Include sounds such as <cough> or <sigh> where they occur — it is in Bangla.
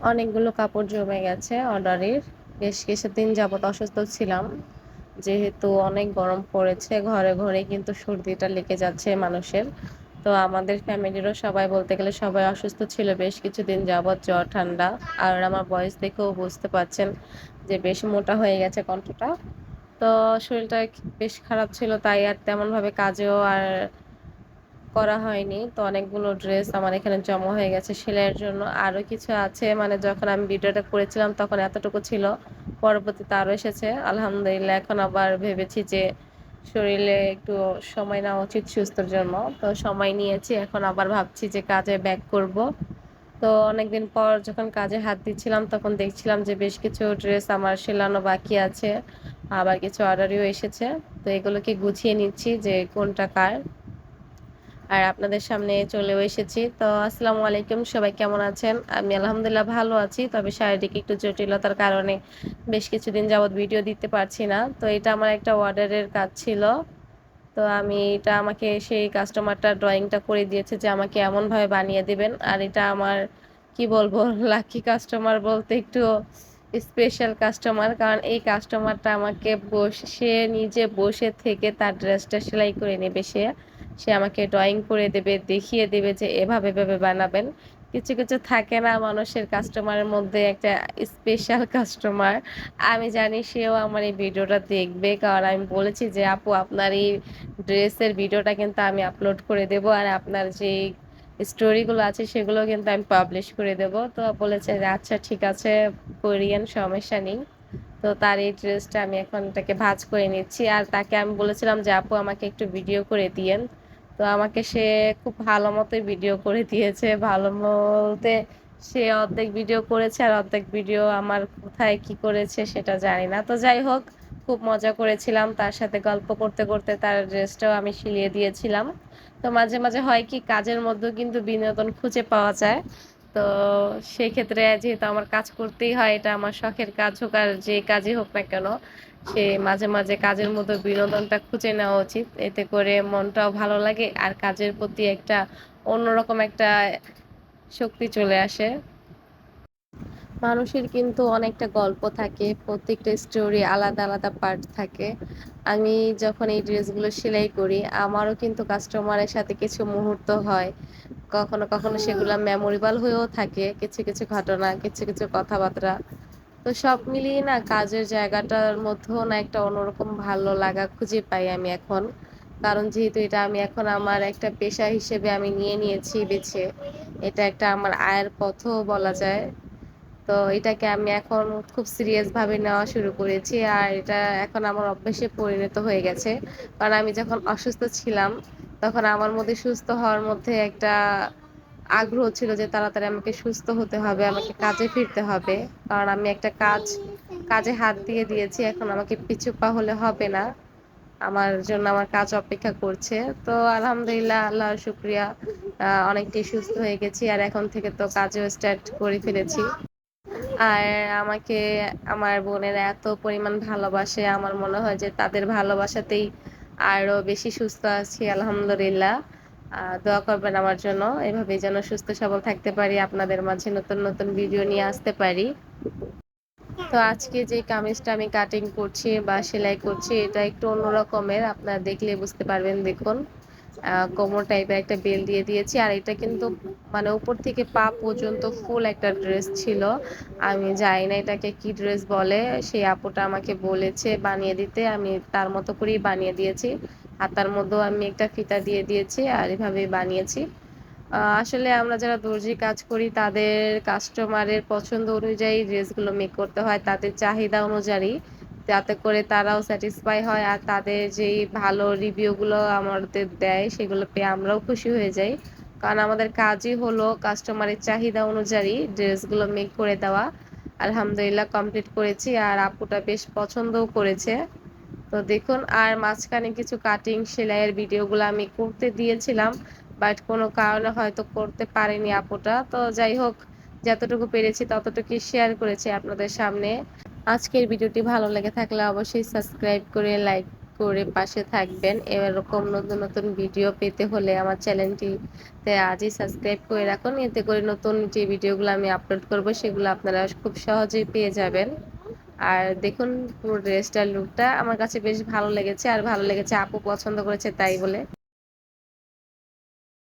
অনেকগুলো কাপড় জমে গেছে অর্ডারের। বেশ কিছুদিন যাবত অসুস্থ ছিলাম। যেহেতু অনেক গরম পড়েছে, ঘরে ঘরে কিন্তু সর্দিটা লেগে যাচ্ছে মানুষের। তো আমাদের ফ্যামিলিরও সবাই বলতে গেলে সবাই অসুস্থ ছিল বেশ কিছুদিন যাবৎ, জ্বর, ঠান্ডা। আর আমার বয়স দেখেও বুঝতে পারছেন যে বেশ মোটা হয়ে গেছে কণ্ঠটা। তো শরীরটা বেশ খারাপ ছিল, তাই আর তেমনভাবে কাজেও আর করা হয়নি। তো অনেকগুলো ড্রেস আমার এখানে জমা হয়ে গেছে সেলাইয়ের জন্য। আরও কিছু আছে মানে যখন আমি ভিডিওটা করেছিলাম তখন এতটুকু ছিল, পরবর্তীতে আরও এসেছে। আলহামদুলিল্লাহ, এখন আবার ভেবেছি যে শরীরে একটু সময় নেওয়া উচিত সুস্থর জন্য। তো সময় নিয়েছি, এখন আবার ভাবছি যে কাজে ব্যাক করব। তো অনেকদিন পর যখন কাজে হাত দিচ্ছিলাম তখন দেখছিলাম যে বেশ কিছু ড্রেস আমার সেলানো বাকি আছে। আবার কিছু অর্ডারও এসেছে। তো এগুলোকে গুছিয়ে নিচ্ছি যে কোনটা কার। আর আপনাদের সামনে চলেও এসেছি। তো আসসালামু আলাইকুম, সবাই কেমন আছেন? আমি আলহামদুলিল্লাহ ভালো আছি, তবে শারীরিক একটু জটিলতার কারণে বেশ কিছুদিন যাবৎ ভিডিও দিতে পারছি না। তো এটা আমার একটা অর্ডারের কাজ ছিল। তো আমি এটা আমাকে সেই কাস্টমারটা ড্রয়িংটা করে দিয়েছে যে আমাকে এমনভাবে বানিয়ে দেবেন। আর এটা আমার, কি বলব, <laughs> লাকি কাস্টমার বলতে একটু স্পেশাল কাস্টমার কারণ এই কাস্টমারটা আমাকে বসে নিজে বসে থেকে তার ড্রেসটা সেলাই করে নেবে সে। সে আমাকে ড্রয়িং করে দেবে, দেখিয়ে দেবে যে এভাবে এভাবে বানাবেন। কিছু কিছু থাকে না মানুষের কাস্টমারের মধ্যে একটা স্পেশাল কাস্টমার আমি জানি সেও আমার এই ভিডিওটা দেখবে, কারণ আমি বলেছি যে, আপু, আপনার এই ড্রেসের ভিডিওটা কিন্তু আমি আপলোড করে দেব আর আপনার যে স্টোরিগুলো আছে সেগুলো কিন্তু আমি পাবলিশ করে দেব। তো বলেছে যে আচ্ছা ঠিক আছে কোরিয়ান সমস্যা নেই। তো তার এই ড্রেসটা আমি এখন এটাকে ভাজ করে নিচ্ছি। আর তাকে আমি বলেছিলাম যে, আপু, আমাকে একটু ভিডিও করে দিয়েন। তো আমাকে সে খুব ভালো মতোই ভিডিও করে দিয়েছে। ভালো বলতে সে অর্ধেক ভিডিও করেছে আর অর্ধেক ভিডিও আমার কোথায় কি করেছে সেটা জানি না। তো যাই হোক, খুব মজা করেছিলাম। তার সাথে গল্প করতে করতে তার ড্রেসটাও আমি সিলিয়ে দিয়েছিলাম। তো মাঝে মাঝে হয় কি, কাজের মধ্যেও কিন্তু বিনোদন খুঁজে পাওয়া যায়। তো সেক্ষেত্রে যেহেতু আমার কাজ করতেই হয়, এটা আমার শখের কাজ হোক আর যে কাজই হোক না কেন সে মাঝে মাঝে কাজের মধ্যে বিনোদনটা খুঁজে নেওয়া উচিত। এতে করে মনটাও ভালো লাগে আর কাজের প্রতি একটা অন্যরকম একটা শক্তি চলে আসে। মানুষের কিন্তু অনেকটা গল্প থাকে, প্রত্যেকটা স্টোরি আলাদা আলাদা পার্ট থাকে। আমি যখন এই ড্রেসগুলো সেলাই করি, আমারও কিন্তু কাস্টমারের সাথে কিছু মুহূর্ত হয়। কখনো কখনো সেগুলো মেমোরেবল হয়েও থাকে, কিছু কিছু ঘটনা, কিছু কিছু কথাবার্তা। তো সব মিলিয়ে না কাজের জায়গাটার মধ্যেও না একটা অন্যরকম ভালো লাগা খুঁজে পাই আমি এখন। কারণ যেহেতু এটা আমি এখন আমার একটা পেশা হিসেবে আমি নিয়ে নিয়েছি বেছে, এটা একটা আমার আয়ের পথও বলা যায়। তো এটাকে আমি এখন খুব সিরিয়াস ভাবে নেওয়া শুরু করেছি আর এটা এখন আমার অভ্যাসে পরিণত হয়ে গেছে। কারণ আমি যখন অসুস্থ ছিলাম, তখন আমার মধ্যে সুস্থ হওয়ার মধ্যে একটা আগ্রহ ছিল যে তাড়াতাড়ি আমাকে সুস্থ হতে হবে, আমাকে কাজে ফিরতে হবে। কারণ আমি একটা কাজ, কাজে হাত দিয়ে দিয়েছি, এখন আমাকে পিছু পা হলে হবে না। আমার জন্য আমার কাজ অপেক্ষা করছে। তো আলহামদুলিল্লাহ, আল্লাহ শুক্রিয়া। অনেকটাই সুস্থ হয়ে গেছি আর এখন থেকে তো কাজও স্টার্ট করে ফেলেছি। আর আমাকে, আমার বোনেরা এত পরিমাণ ভালোবাসে, আমার মনে হয় যে তাদের ভালোবাসাতেই আরও বেশি সুস্থ আছি, আলহামদুলিল্লাহ। দোয়া করবেন আমার জন্য। এভাবেই যেন সুস্থ সবল থাকতে পারি, আপনাদের মাঝে নতুন নতুন ভিডিও নিয়ে আসতে পারি। তো আজকে যে কামিজটা আমি কাটিং করছি বা সেলাই করছি, এটা একটু অন্য রকমের আপনারা দেখলে বুঝতে পারবেন, দেখুন। কোমর টাইপের একটা বেল দিয়ে দিয়েছি, আর এটা কিন্তু মানে উপর থেকে পা পর্যন্ত ফুল একটা ড্রেস ছিল। আমি জানি না এটাকে কি ড্রেস বলে, সেই আপুটা আমাকে বলেছে বানিয়ে দিতে, আমি তার মতো করেই বানিয়ে দিয়েছি। হাতার মধ্যেও আমি একটা ফিতা দিয়ে দিয়েছি আর এভাবে বানিয়েছি। আসলে আমরা যারা দর্জি কাজ করি, তাদের কাস্টমারের পছন্দ অনুযায়ী ড্রেসগুলো মেক করতে হয়, তাদের চাহিদা অনুযায়ী। যাতে করে তারাও স্যাটিসফাই হয় আর তাদের যেই ভালো রিভিউগুলো আমাদের দেয়, সেগুলো পেয়ে আমরাও খুশি হয়ে যাই। কারণ আমাদের কাজই হলো কাস্টমারের চাহিদা অনুযায়ী ড্রেসগুলো মেক করে দেওয়া। আলহামদুলিল্লাহ কমপ্লিট করেছি আর আপুটা বেশ পছন্দও করেছে। তো দেখুন, আর মাঝখানে কিছু কাটিং সেলাইয়ের ভিডিওগুলো আমি করতে দিয়েছিলাম বাট কোনো কারণে হয়তো করতে পারেনি আপুটা। তো যাই হোক, যতটুকু পেরেছি ততটুকুই শেয়ার করেছি আপনাদের সামনে। আজকের ভিডিওটি ভালো লেগে থাকলে অবশ্যই সাবস্ক্রাইব করে লাইক করে পাশে থাকবেন। এরকম নতুন নতুন ভিডিও পেতে হলে আমার চ্যানেলটিতে আজই সাবস্ক্রাইব করে রাখুন। এতে করে নতুন যে ভিডিওগুলো আমি আপলোড করব, সেগুলো আপনারা খুব সহজেই পেয়ে যাবেন। আর দেখুন পুরো ড্রেসটার লুকটা আমার কাছে বেশ ভালো লেগেছে আর ভালো লেগেছে, আপু পছন্দ করেছে তাই বলে।